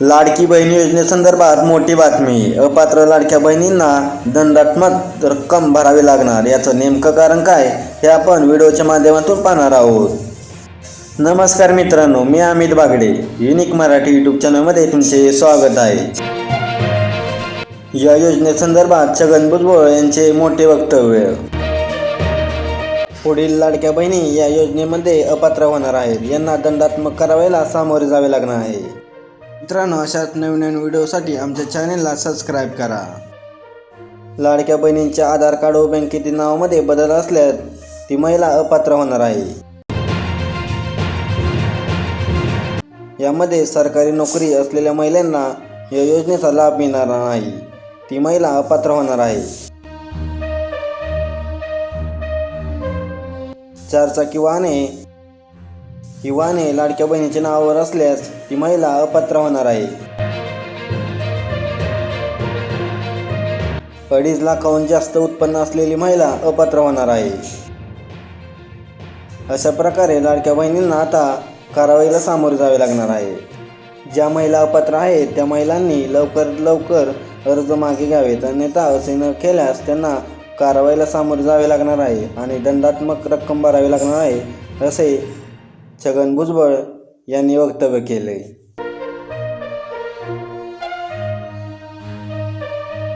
लाडकी बहीण योजनेसंदर्भात मोठी बातमी. अपात्र लाडक्या बहिणींना दंडात्मक रक्कम भरावी लागणार. याचं नेमकं कारण काय हे आपण व्हिडिओच्या माध्यमातून पाहणार आहोत. नमस्कार मित्रांनो मी अमित बागडे. युनिक मराठी यूट्यूब चॅनलमध्ये तुमचे स्वागत आहे. या योजनेसंदर्भात छगन भुजबळ यांचे मोठे वक्तव्य. पुढील लाडक्या बहिणी या योजनेमध्ये अपात्र होणार आहेत. यांना दंडात्मक कारवाईला सामोरे जावे लागणार आहे. मित्रांनो अशाच नवीन नवीन व्हिडिओसाठी आमच्या चॅनेलला सबस्क्राईब करा. लाडक्या बहिणींच्या आधार कार्ड व बँकेतील नावामध्ये बदल असल्यास ती महिला अपात्र होणार आहे. यामध्ये सरकारी नोकरी असलेल्या महिलांना या योजनेचा लाभ मिळणार नाही. ती महिला अपात्र होणार आहे. चारचाकी वाहने ही वाहने लाडक्या बहिणीच्या नावावर असल्यास ती महिला अपात्र होणार आहे. अडीच लाखाहून जास्त उत्पन्न असलेली महिला अपात्र होणार आहे. अशा प्रकारे लाडक्या बहिणींना आता कारवाईला सामोरे जावे लागणार आहे. ज्या महिला अपात्र आहेत त्या महिलांनी लवकर लवकर अर्ज मागे घ्यावेत. अन्यथा असे न केल्यास त्यांना कारवाईला सामोरे जावे लागणार आहे आणि दंडात्मक रक्कम भरावी लागणार आहे असे छगन भुजबळ यांनी वक्तव्य केले